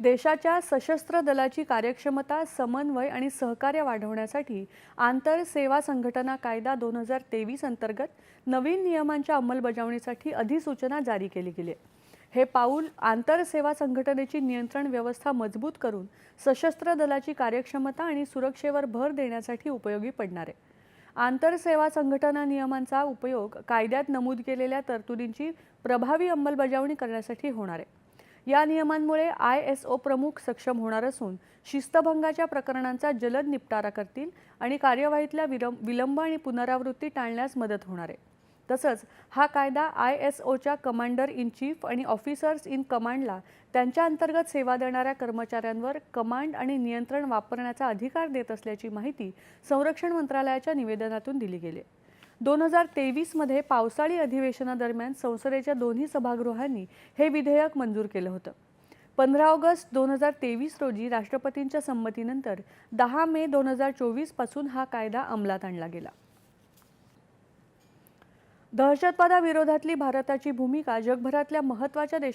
देशाच्या सशस्त्र दलाची कार्यक्षमता समन्वय आणि सहकार्य वाढवण्यासाठी आंतर सेवा संघटना कायदा दोन हजार तेवीस अंतर्गत नवीन नियमांच्या अंमलबजावणीसाठी अधिसूचना जारी केली गेली आहे. हे पाऊल आंतर सेवा संघटनेची नियंत्रण व्यवस्था मजबूत करून सशस्त्र दलाची कार्यक्षमता आणि सुरक्षेवर भर देण्यासाठी उपयोगी पडणार आहे आंतर सेवा संघटना नियमांचा उपयोग कायद्यात नमूद केलेल्या तरतुदींची प्रभावी अंमलबजावणी करण्यासाठी होणार आहे या नियमांमुळे आय एस ओ प्रमुख सक्षम होणार असून शिस्तभंगाच्या प्रकरणांचा जलद निपटारा करतील आणि कार्यवाहीतल्या विरम विलंब आणि पुनरावृत्ती टाळण्यास मदत होणार आहे तसंच हा कायदा आय एस ओच्या कमांडर इन चीफ आणि ऑफिसर्स इन कमांडला त्यांच्या अंतर्गत सेवा देणाऱ्या कर्मचाऱ्यांवर कमांड आणि नियंत्रण वापरण्याचा अधिकार देत असल्याची माहिती संरक्षण मंत्रालयाच्या निवेदनातून दिली गेली आहे. दोन हजार तेवीसमध्ये पावसाळी अधिवेशनादरम्यान संसदेच्या दोन्ही सभागृहांनी हे विधेयक मंजूर केलं होतं. पंधरा ऑगस्ट दोन हजार तेवीस रोजी राष्ट्रपतींच्या संमतीनंतर दहा मे दोन हजार चोवीसपासून हा कायदा अंमलात आणला गेला. दहशतवादाविरोधातली भारताची भूमिका जगभरातल्या महत्त्वाच्या देश